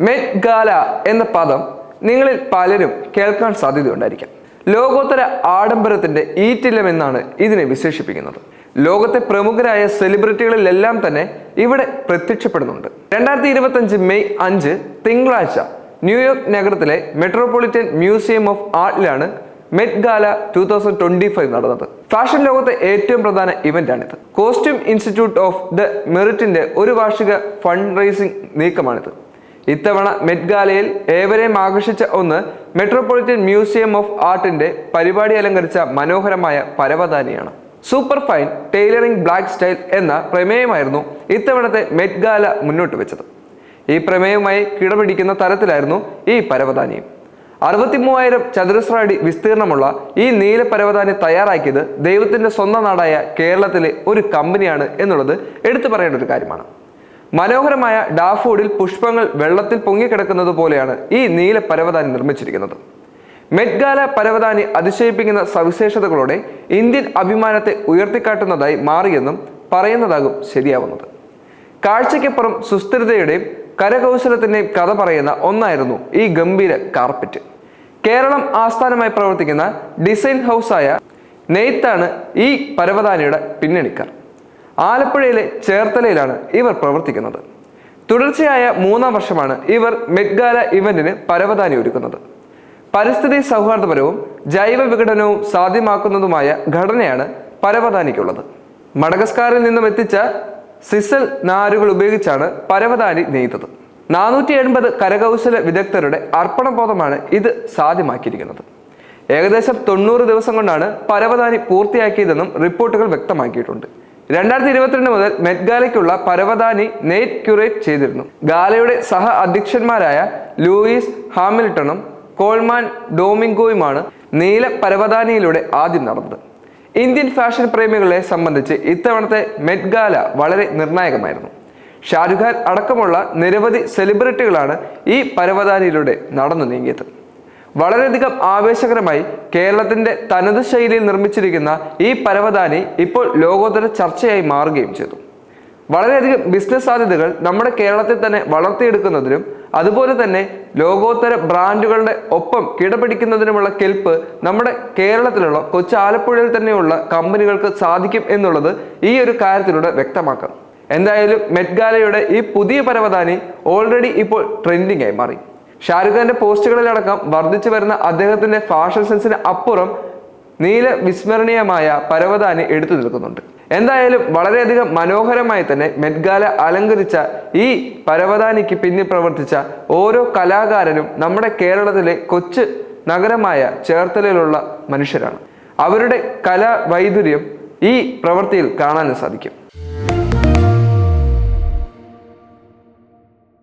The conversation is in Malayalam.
മെറ്റ് ഗാല എന്ന പദം നിങ്ങളിൽ പലരും കേൾക്കാൻ സാധ്യതയുണ്ടായിരിക്കാം. ലോകോത്തര ആഡംബരത്തിന്റെ ഈറ്റില്ലം എന്നാണ് ഇതിനെ വിശേഷിപ്പിക്കുന്നത്. ലോകത്തെ പ്രമുഖരായ സെലിബ്രിറ്റികളിലെല്ലാം തന്നെ ഇവിടെ പ്രത്യക്ഷപ്പെടുന്നുണ്ട്. രണ്ടായിരത്തി ഇരുപത്തി അഞ്ച് മെയ് അഞ്ച് തിങ്കളാഴ്ച ന്യൂയോർക്ക് നഗരത്തിലെ metropolitan museum of ആർട്ടിലാണ് met gala two thousand twenty five നടന്നത്. ഫാഷൻ ലോകത്തെ ഏറ്റവും പ്രധാന ഇവന്റ് ആണിത് കോസ്റ്റ്യൂം ഇൻസ്റ്റിറ്റ്യൂട്ട് ഓഫ് ദ മെറിറ്റിന്റെ ഒരു വാർഷിക ഫണ്ട് റൈസിംഗ് നീക്കമാണിത്. ഇത്തവണ മെറ്റ്ഗാലയിൽ ഏവരെയും ആകർഷിച്ച ഒന്ന് മെട്രോപൊളിറ്റൻ മ്യൂസിയം ഓഫ് ആർട്ടിന്റെ പരിപാടി അലങ്കരിച്ച മനോഹരമായ പരവതാനിയാണ്. Super fine tailoring black style എന്ന പ്രമേയമായിരുന്നു ഇത്തവണത്തെ മെറ്റ്ഗാല മുന്നോട്ട് വെച്ചത്. ഈ പ്രമേയവുമായി കിടപിടിക്കുന്ന തരത്തിലായിരുന്നു ഈ പരവതാനിയും അറുപത്തി മൂവായിരം ചതുരശ്ര അടി വിസ്തീർണമുള്ള ഈ നീല പരവതാനി തയ്യാറാക്കിയത് ദൈവത്തിന്റെ സ്വന്തം നാടായ കേരളത്തിലെ ഒരു കമ്പനിയാണ് എന്നുള്ളത് എടുത്തു പറയേണ്ട ഒരു കാര്യമാണ്. മനോഹരമായ ഡാഫോഡിൽ പുഷ്പങ്ങൾ വെള്ളത്തിൽ പൊങ്ങിക്കിടക്കുന്നത് പോലെയാണ് ഈ നീല പരവതാനി നിർമ്മിച്ചിരിക്കുന്നത്. മെഡ്ഗാല പരവതാനി അതിശയിപ്പിക്കുന്ന സവിശേഷതകളോടെ ഇന്ത്യൻ അഭിമാനത്തെ ഉയർത്തിക്കാട്ടുന്നതായി മാറിയെന്നും പറയുന്നതാകും ശരിയാവുന്നത്. കാഴ്ചയ്ക്കപ്പുറം സുസ്ഥിരതയുടെയും കരകൗശലത്തിന്റെയും കഥ പറയുന്ന ഒന്നായിരുന്നു ഈ ഗംഭീര കാർപ്പറ്റ്. കേരളം ആസ്ഥാനമായി പ്രവർത്തിക്കുന്ന ഡിസൈൻ ഹൗസായ നെയ്ത്താണ് ഈ പരവതാനിയുടെ പിന്നണിക്കാർ. ആലപ്പുഴയിലെ ചേർത്തലയിലാണ് ഇവർ പ്രവർത്തിക്കുന്നത്. തുടർച്ചയായ മൂന്നാം വർഷമാണ് ഇവർ മെഗ്ഗാല ഇവന്റിന് പരവതാനി ഒരുക്കുന്നത്. പരിസ്ഥിതി സൗഹാർദ്ദപരവും ജൈവ വിഘടനവും സാധ്യമാക്കുന്നതുമായ ഘടനയാണ് പരവതാനിക്കുള്ളത്. മഡഗസ്കാറിൽ നിന്നും എത്തിച്ച സിസൽ നാരുകൾ ഉപയോഗിച്ചാണ് പരവതാനി നെയ്തത്. നാനൂറ്റി എൺപത് കരകൗശല വിദഗ്ധരുടെ അർപ്പണബോധമാണ് ഇത് സാധ്യമാക്കിയിരിക്കുന്നത്. ഏകദേശം തൊണ്ണൂറ് ദിവസം കൊണ്ടാണ് പരവതാനി പൂർത്തിയാക്കിയതെന്നും റിപ്പോർട്ടുകൾ വ്യക്തമാക്കിയിട്ടുണ്ട്. രണ്ടായിരത്തി ഇരുപത്തിരണ്ട് മുതൽ മെറ്റ്ഗാലയ്ക്കുള്ള പരവതാനി നെയ്റ്റ് ക്യൂറേറ്റ് ചെയ്തിരുന്നു. ഗാലയുടെ സഹ അധ്യക്ഷന്മാരായ ലൂയിസ് ഹാമിൽട്ടണും കോൾമാൻ ഡോമിംഗോയുമാണ് നീല പരവതാനിയിലൂടെ ആദ്യം നടന്നത്. ഇന്ത്യൻ ഫാഷൻ പ്രേമികളെ സംബന്ധിച്ച് ഇത്തവണത്തെ മെറ്റ്ഗാല വളരെ നിർണായകമായിരുന്നു. ഷാരുഖാൻ അടക്കമുള്ള നിരവധി സെലിബ്രിറ്റികളാണ് ഈ പരവതാനിയിലൂടെ നടന്നു നീങ്ങിയത്. വളരെയധികം ആവേശകരമായി കേരളത്തിന്റെ തനത് ശൈലിയിൽ നിർമ്മിച്ചിരിക്കുന്ന ഈ പരവതാനി ഇപ്പോൾ ലോകോത്തര ചർച്ചയായി മാറുകയും ചെയ്തു. വളരെയധികം ബിസിനസ് സാധ്യതകൾ നമ്മുടെ കേരളത്തിൽ തന്നെ വളർത്തിയെടുക്കുന്നതിനും അതുപോലെ തന്നെ ലോകോത്തര ബ്രാൻഡുകളുടെ ഒപ്പം കിടപിടിക്കുന്നതിനുമുള്ള കെൽപ്പ് നമ്മുടെ കേരളത്തിലുള്ള കൊച്ചു ആലപ്പുഴയിൽ തന്നെയുള്ള കമ്പനികൾക്ക് സാധിക്കും എന്നുള്ളത് ഈ ഒരു കാര്യത്തിലൂടെ വ്യക്തമാക്കാം. എന്തായാലും മെറ്റ്ഗാലയുടെ ഈ പുതിയ പരവതാനി ഓൾറെഡി ഇപ്പോൾ ട്രെൻഡിംഗ് ആയി മാറി. ഷാരുഖ് ഖാന്റെ പോസ്റ്റുകളിലടക്കം വർദ്ധിച്ചു വരുന്ന അദ്ദേഹത്തിന്റെ ഫാഷൻ സെൻസിന് അപ്പുറം നീല വിസ്മരണീയമായ പരവതാനി എടുത്തു നിൽക്കുന്നുണ്ട്. എന്തായാലും വളരെയധികം മനോഹരമായി തന്നെ മെഡ്ഗാല അലങ്കരിച്ച ഈ പരവതാനിക്ക് പിന്നിൽ പ്രവർത്തിച്ച ഓരോ കലാകാരനും നമ്മുടെ കേരളത്തിലെ കൊച്ചു നഗരമായ ചേർത്തലയിലുള്ള മനുഷ്യരാണ്. അവരുടെ കലാവൈദുര്യം ഈ പ്രവൃത്തിയിൽ കാണാനും സാധിക്കും.